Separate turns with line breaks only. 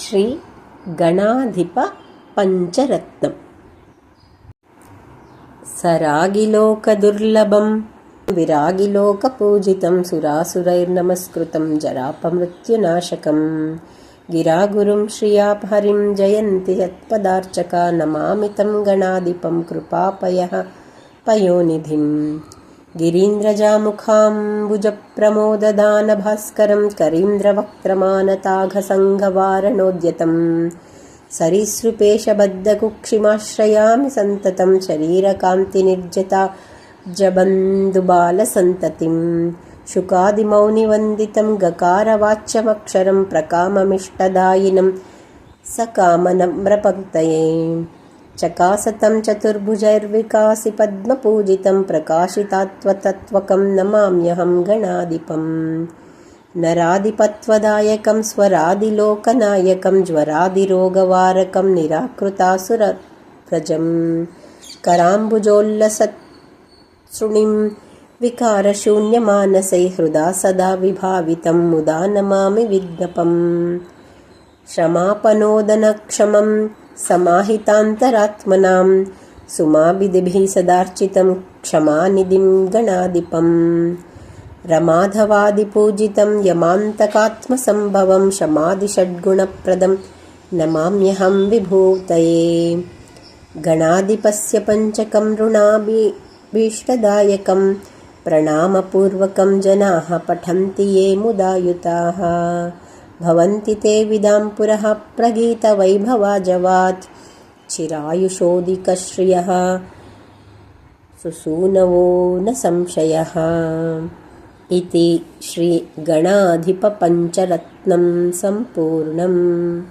श्रीगणाधिपपञ्चरत्नम् सरागिलोकदुर्लभं विरागिलोकपूजितं सुरासुरैर्नमस्कृतं जरापमृत्युनाशकम्। गिरागुरुं श्रियापहरिं जयन्ति यत्पदार्चका नमामि तं गणाधिपं कृपापयः पयोनिधिम् गिरीन्द्रजामुखाम्बुजप्रमोददानभास्करं करीन्द्रवक्त्रमानताघसङ्घवारणोद्यतम् सरीसृपेशबद्धकुक्षिमाश्रयामि सन्ततं शरीरकान्तिनिर्जता जबन्धुबालसन्ततिम् शुकादिमौनिवन्दितं गकारवाच्यमक्षरं प्रकाममिष्टदायिनं सकामनम्रपङ्क्तये चकासतं चतुर्भुजैर्विकासि पद्मपूजितं प्रकाशितात्वतत्त्वकं नमाम्यहं गणाधिपम् नराधिपत्वदायकं स्वरादिलोकनायकं ज्वरादिरोगवारकं निराकृतासुरव्रजं कराम्बुजोल्लसतृणिं विकारशून्यमानसै हृदा सदा विभावितं मुदा नमामि विज्ञपम् श्रमापनोदनक्षमं समाहितान्तरात्मनां सुमाभिधिभिः सदार्चितं क्षमानिधिं गणाधिपम् रमाधवादिपूजितं यमान्तकात्मसम्भवं शमादिषड्गुणप्रदं नमाम्यहं विभूतये। गणाधिपस्य पञ्चकं ऋणाभीष्टदायकं प्रणामपूर्वकं जनाः पठन्ति ये मुदायुताः भवन्ति ते विदां पुरः प्रगीतवैभवाजवात्। चिरायुषोदिकश्रियः सुसूनवो न संशयः। इति श्रीगणाधिपपञ्चरत्नं सम्पूर्णम्